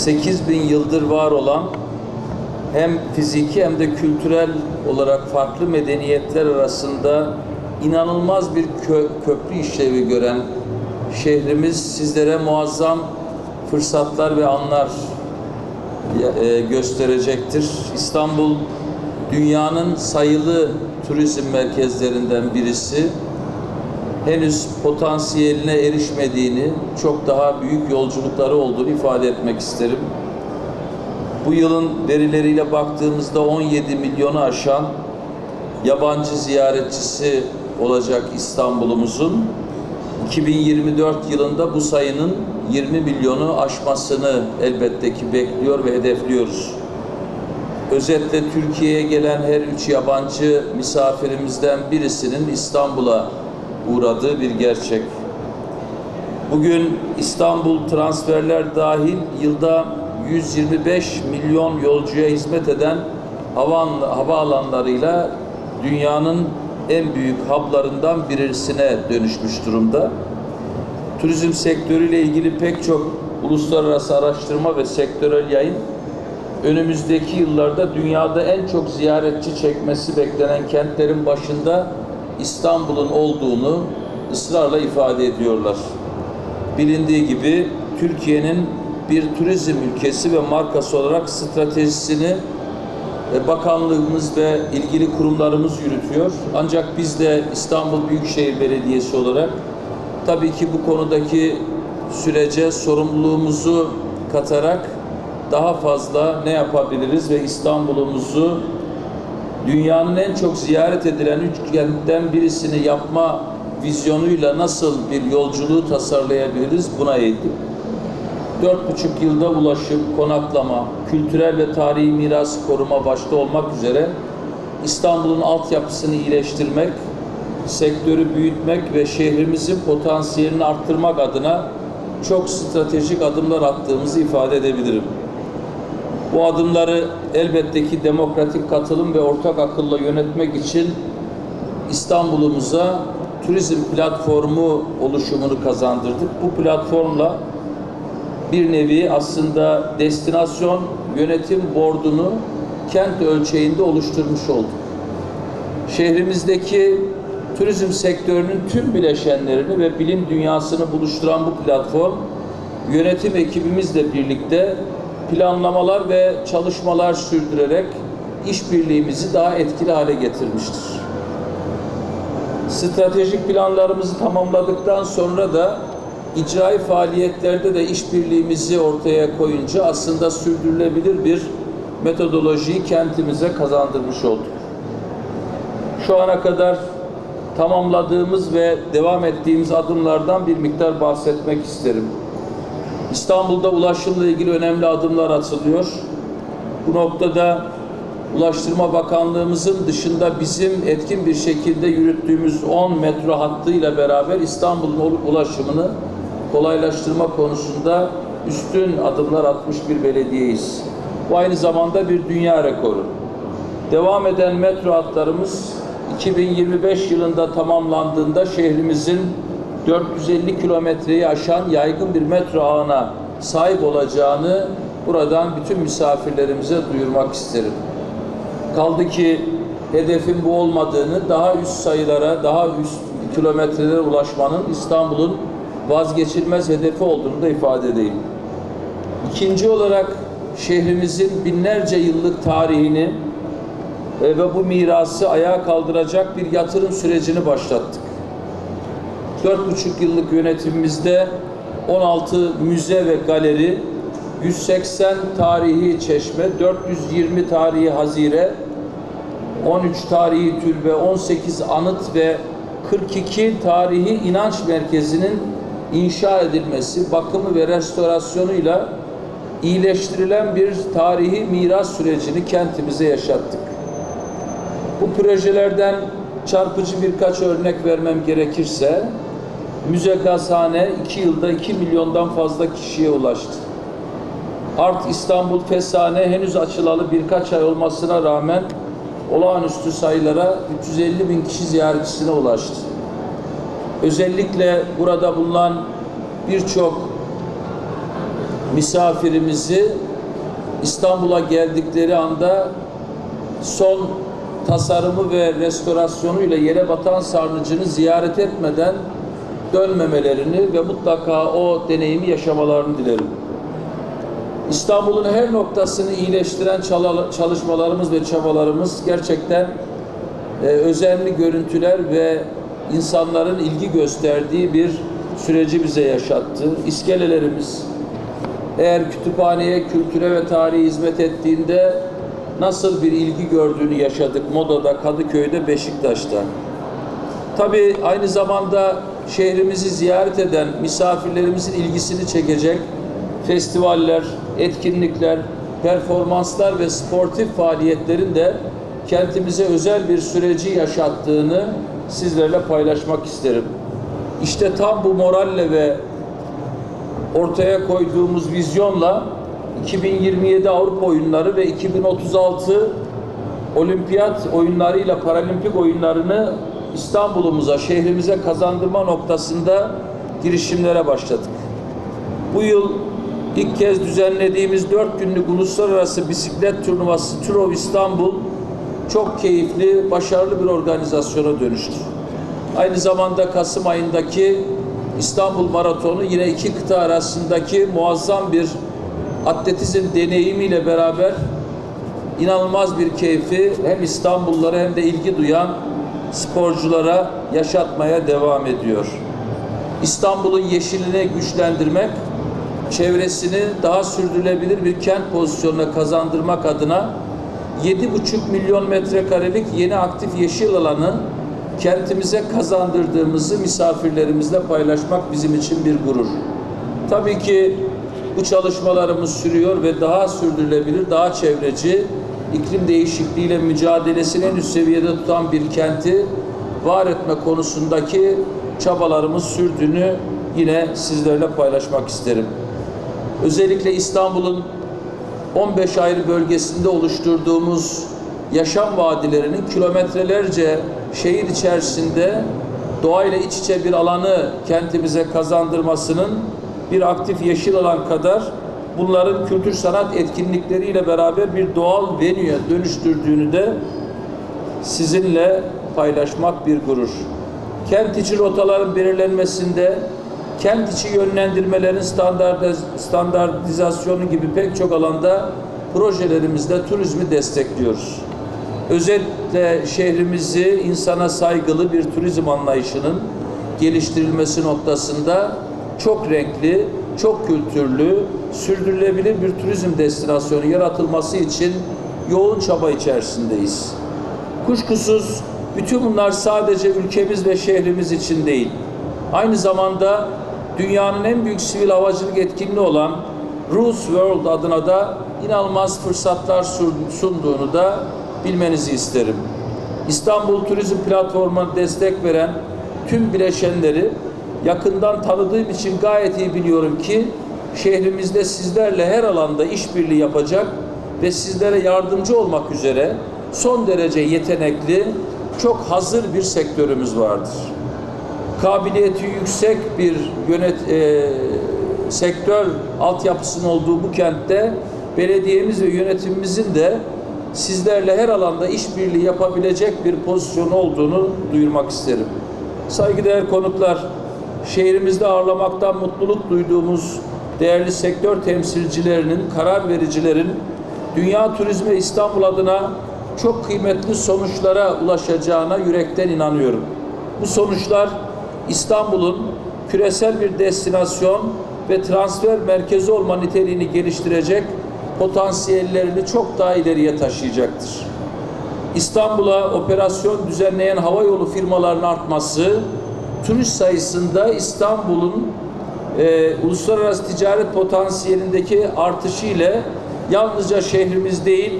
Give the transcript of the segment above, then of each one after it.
8 bin yıldır var olan hem fiziki hem de kültürel olarak farklı medeniyetler arasında inanılmaz bir kö- köprü işlevi gören şehrimiz sizlere muazzam fırsatlar ve anlar e, gösterecektir. İstanbul dünyanın sayılı turizm merkezlerinden birisi. Henüz potansiyeline erişmediğini, çok daha büyük yolculukları olduğunu ifade etmek isterim. Bu yılın verileriyle baktığımızda 17 milyonu aşan yabancı ziyaretçisi olacak İstanbul'umuzun. 2024 yılında bu sayının 20 milyonu aşmasını elbette ki bekliyor ve hedefliyoruz. Özetle Türkiye'ye gelen her üç yabancı misafirimizden birisinin İstanbul'a uğradığı bir gerçek. Bugün İstanbul transferler dahil yılda 125 milyon yolcuya hizmet eden hava, havaalanlarıyla dünyanın en büyük hublarından birisine dönüşmüş durumda. Turizm sektörüyle ilgili pek çok uluslararası araştırma ve sektörel yayın önümüzdeki yıllarda dünyada en çok ziyaretçi çekmesi beklenen kentlerin başında İstanbul'un olduğunu ısrarla ifade ediyorlar. Bilindiği gibi Türkiye'nin bir turizm ülkesi ve markası olarak stratejisini e, bakanlığımız ve ilgili kurumlarımız yürütüyor. Ancak biz de İstanbul Büyükşehir Belediyesi olarak tabii ki bu konudaki sürece sorumluluğumuzu katarak daha fazla ne yapabiliriz ve İstanbul'umuzu dünyanın en çok ziyaret edilen üç kentten birisini yapma vizyonuyla nasıl bir yolculuğu tasarlayabiliriz buna eğitim. Dört buçuk yılda ulaşım, konaklama, kültürel ve tarihi miras koruma başta olmak üzere İstanbul'un altyapısını iyileştirmek, sektörü büyütmek ve şehrimizin potansiyelini arttırmak adına çok stratejik adımlar attığımızı ifade edebilirim. Bu adımları elbette ki demokratik katılım ve ortak akılla yönetmek için İstanbul'umuza turizm platformu oluşumunu kazandırdık. Bu platformla bir nevi aslında destinasyon yönetim bordunu kent ölçeğinde oluşturmuş olduk. Şehrimizdeki turizm sektörünün tüm bileşenlerini ve bilim dünyasını buluşturan bu platform yönetim ekibimizle birlikte planlamalar ve çalışmalar sürdürerek işbirliğimizi daha etkili hale getirmiştir. Stratejik planlarımızı tamamladıktan sonra da icraî faaliyetlerde de işbirliğimizi ortaya koyunca aslında sürdürülebilir bir metodolojiyi kentimize kazandırmış olduk. Şu ana kadar tamamladığımız ve devam ettiğimiz adımlardan bir miktar bahsetmek isterim. İstanbul'da ulaşımla ilgili önemli adımlar atılıyor. Bu noktada Ulaştırma Bakanlığımızın dışında bizim etkin bir şekilde yürüttüğümüz 10 metro hattıyla beraber İstanbul'un ulaşımını kolaylaştırma konusunda üstün adımlar atmış bir belediyeyiz. Bu aynı zamanda bir dünya rekoru. Devam eden metro hatlarımız 2025 yılında tamamlandığında şehrimizin 450 kilometreyi aşan yaygın bir metro ağına sahip olacağını buradan bütün misafirlerimize duyurmak isterim. Kaldı ki hedefin bu olmadığını, daha üst sayılara, daha üst kilometrelere ulaşmanın İstanbul'un vazgeçilmez hedefi olduğunu da ifade edeyim. İkinci olarak şehrimizin binlerce yıllık tarihini e, ve bu mirası ayağa kaldıracak bir yatırım sürecini başlattık. Dört buçuk yıllık yönetimimizde 16 müze ve galeri, 180 tarihi çeşme, 420 tarihi hazire, 13 tarihi türbe, 18 anıt ve 42 tarihi inanç merkezinin inşa edilmesi, bakımı ve restorasyonuyla iyileştirilen bir tarihi miras sürecini kentimize yaşattık. Bu projelerden çarpıcı birkaç örnek vermem gerekirse, Müze Gazhane 2 yılda 2 milyondan fazla kişiye ulaştı. Art İstanbul Fesane henüz açılalı birkaç ay olmasına rağmen olağanüstü sayılara 350 bin kişi ziyaretçisine ulaştı. Özellikle burada bulunan birçok misafirimizi İstanbul'a geldikleri anda son tasarımı ve restorasyonuyla yere batan sarnıcını ziyaret etmeden dönmemelerini ve mutlaka o deneyimi yaşamalarını dilerim. İstanbul'un her noktasını iyileştiren çalışmalarımız ve çabalarımız gerçekten e, özenli görüntüler ve insanların ilgi gösterdiği bir süreci bize yaşattı. İskelelerimiz eğer kütüphaneye, kültüre ve tarihe hizmet ettiğinde nasıl bir ilgi gördüğünü yaşadık Moda'da, Kadıköy'de, Beşiktaş'ta. Tabii aynı zamanda şehrimizi ziyaret eden misafirlerimizin ilgisini çekecek festivaller, etkinlikler, performanslar ve sportif faaliyetlerin de kentimize özel bir süreci yaşattığını sizlerle paylaşmak isterim. İşte tam bu moralle ve ortaya koyduğumuz vizyonla 2027 Avrupa Oyunları ve 2036 Olimpiyat oyunlarıyla paralimpik oyunlarını İstanbul'umuza, şehrimize kazandırma noktasında girişimlere başladık. Bu yıl ilk kez düzenlediğimiz 4 günlük uluslararası bisiklet turnuvası Turov İstanbul çok keyifli, başarılı bir organizasyona dönüştü. Aynı zamanda Kasım ayındaki İstanbul Maratonu yine iki kıta arasındaki muazzam bir atletizm deneyimiyle beraber inanılmaz bir keyfi hem İstanbullulara hem de ilgi duyan sporculara yaşatmaya devam ediyor. İstanbul'un yeşilini güçlendirmek, çevresini daha sürdürülebilir bir kent pozisyonuna kazandırmak adına 7,5 milyon metrekarelik yeni aktif yeşil alanı kentimize kazandırdığımızı misafirlerimizle paylaşmak bizim için bir gurur. Tabii ki bu çalışmalarımız sürüyor ve daha sürdürülebilir, daha çevreci, iklim değişikliğiyle mücadelesini en üst seviyede tutan bir kenti var etme konusundaki çabalarımız sürdüğünü yine sizlerle paylaşmak isterim. Özellikle İstanbul'un 15 ayrı bölgesinde oluşturduğumuz yaşam vadilerinin kilometrelerce şehir içerisinde doğayla iç içe bir alanı kentimize kazandırmasının bir aktif yeşil alan kadar bunların kültür sanat etkinlikleriyle beraber bir doğal venüye dönüştürdüğünü de sizinle paylaşmak bir gurur. Kent içi rotaların belirlenmesinde, kent içi yönlendirmelerin standartiz standartizasyonu gibi pek çok alanda projelerimizde turizmi destekliyoruz. Özetle şehrimizi insana saygılı bir turizm anlayışının geliştirilmesi noktasında çok renkli, çok kültürlü, sürdürülebilir bir turizm destinasyonu yaratılması için yoğun çaba içerisindeyiz. Kuşkusuz bütün bunlar sadece ülkemiz ve şehrimiz için değil. Aynı zamanda dünyanın en büyük sivil havacılık etkinliği olan Rus World adına da inanılmaz fırsatlar sunduğunu da bilmenizi isterim. İstanbul Turizm Platformu'na destek veren tüm bileşenleri yakından tanıdığım için gayet iyi biliyorum ki şehrimizde sizlerle her alanda işbirliği yapacak ve sizlere yardımcı olmak üzere son derece yetenekli, çok hazır bir sektörümüz vardır. Kabiliyeti yüksek bir yönet e, sektör altyapısının olduğu bu kentte belediyemiz ve yönetimimizin de sizlerle her alanda işbirliği yapabilecek bir pozisyon olduğunu duyurmak isterim. Saygıdeğer konuklar, şehrimizde ağırlamaktan mutluluk duyduğumuz değerli sektör temsilcilerinin, karar vericilerin dünya turizmi İstanbul adına çok kıymetli sonuçlara ulaşacağına yürekten inanıyorum. Bu sonuçlar İstanbul'un küresel bir destinasyon ve transfer merkezi olma niteliğini geliştirecek potansiyellerini çok daha ileriye taşıyacaktır. İstanbul'a operasyon düzenleyen havayolu firmalarının artması, turist sayısında İstanbul'un e, uluslararası ticaret potansiyelindeki artışı ile yalnızca şehrimiz değil,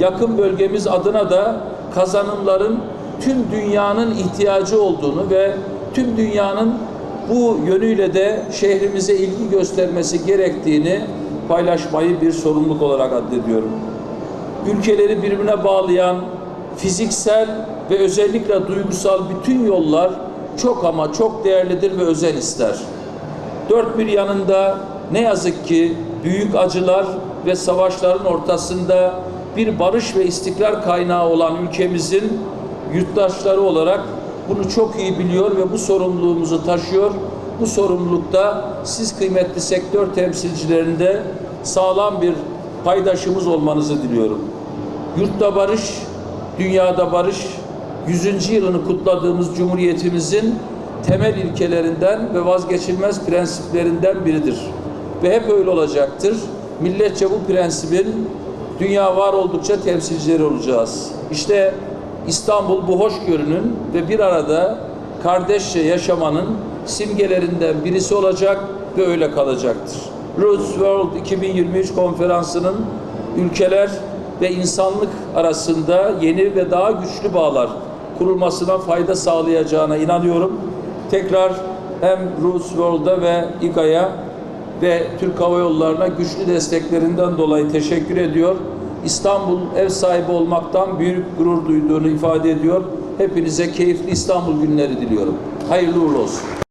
yakın bölgemiz adına da kazanımların tüm dünyanın ihtiyacı olduğunu ve tüm dünyanın bu yönüyle de şehrimize ilgi göstermesi gerektiğini paylaşmayı bir sorumluluk olarak addediyorum. Ülkeleri birbirine bağlayan fiziksel ve özellikle duygusal bütün yollar çok ama çok değerlidir ve özen ister. Dört bir yanında ne yazık ki büyük acılar ve savaşların ortasında bir barış ve istikrar kaynağı olan ülkemizin yurttaşları olarak bunu çok iyi biliyor ve bu sorumluluğumuzu taşıyor. Bu sorumlulukta siz kıymetli sektör temsilcilerinde sağlam bir paydaşımız olmanızı diliyorum. Yurtta barış, dünyada barış, 100. yılını kutladığımız Cumhuriyetimizin temel ilkelerinden ve vazgeçilmez prensiplerinden biridir. Ve hep öyle olacaktır. Milletçe bu prensibin dünya var oldukça temsilcileri olacağız. İşte İstanbul bu hoşgörünün ve bir arada kardeşçe yaşamanın simgelerinden birisi olacak ve öyle kalacaktır. Roots World 2023 konferansının ülkeler ve insanlık arasında yeni ve daha güçlü bağlar kurulmasına fayda sağlayacağına inanıyorum. Tekrar hem Roots World'a ve İGA'ya ve Türk Hava Yolları'na güçlü desteklerinden dolayı teşekkür ediyor. İstanbul ev sahibi olmaktan büyük gurur duyduğunu ifade ediyor. Hepinize keyifli İstanbul günleri diliyorum. Hayırlı uğurlu olsun.